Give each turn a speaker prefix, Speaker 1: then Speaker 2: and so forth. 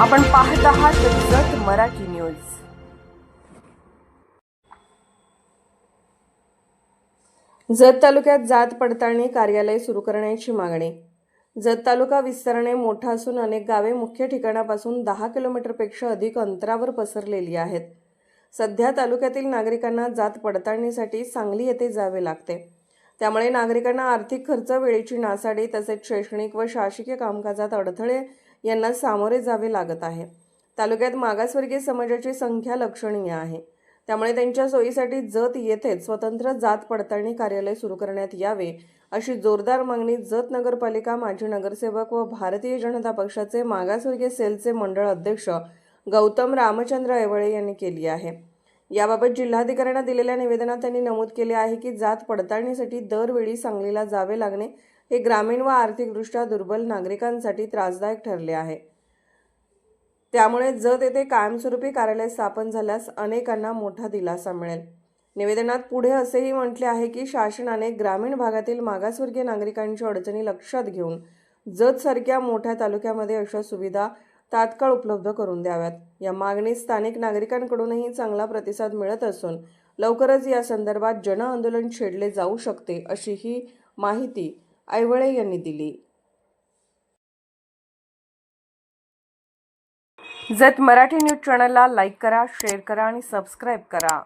Speaker 1: आपण पाहत आहात जत मराठी न्यूज. जत तालुक्यात जात पडताळणी कार्यालय सुरू करण्याची मागणी. जत तालुका विस्तारणे मोठा असून अनेक गावे मुख्य ठिकाणापासून दहा किलोमीटरपेक्षा अधिक अंतरावर पसरलेली आहेत. सध्या तालुक्यातील नागरिकांना जात पडताळणीसाठी सांगली येथे जावे लागते. त्यामुळे नागरिकांना आर्थिक खर्च वेळेची नासाडी तसेच शैक्षणिक व शासकीय कामकाजात अडथळे यांना सामोरे जावे लागत आहे. तालुक्यात मागासवर्गीय समाजाची संख्या लक्षणीय आहे. त्यामुळे त्यांच्या सोयीसाठी जत येथेच स्वतंत्र जात पडताळणी कार्यालय सुरू करण्यात यावे अशी जोरदार मागणी जत नगरपालिका माजी नगरसेवक व भारतीय जनता पक्षाचे मागासवर्गीय सेलचे मंडळ अध्यक्ष गौतम रामचंद्र ऐवळे यांनी केली आहे. याबाबत जिल्हाधिकाऱ्यांना दिलेल्या निवेदनात त्यांनी नमूद केले आहे की जात पडताळणीसाठी दरवेळी सांगलीला जावे लागणे हे ग्रामीण व आर्थिकदृष्ट्या दुर्बल नागरिकांसाठी त्रासदायक ठरले आहे. त्यामुळे जत येथे कायमस्वरूपी कार्यालय स्थापन झाल्यास अनेकांना मोठा दिलासा मिळेल. निवेदनात पुढे असेही म्हटले आहे की शासनाने ग्रामीण भागातील मागासवर्गीय नागरिकांच्या अडचणी लक्षात घेऊन जतसारख्या मोठ्या तालुक्यामध्ये अशा सुविधा तात्काळ उपलब्ध करून द्याव्यात. या मागणीत स्थानिक नागरिकांकडूनही चांगला प्रतिसाद मिळत असून लवकरच या संदर्भात जनआंदोलन छेडले जाऊ शकते अशी ही माहिती ऐवळे यांनी दिली. जत मराठी न्यूज चॅनलला लाईक करा शेअर करा आणि सबस्क्राईब करा.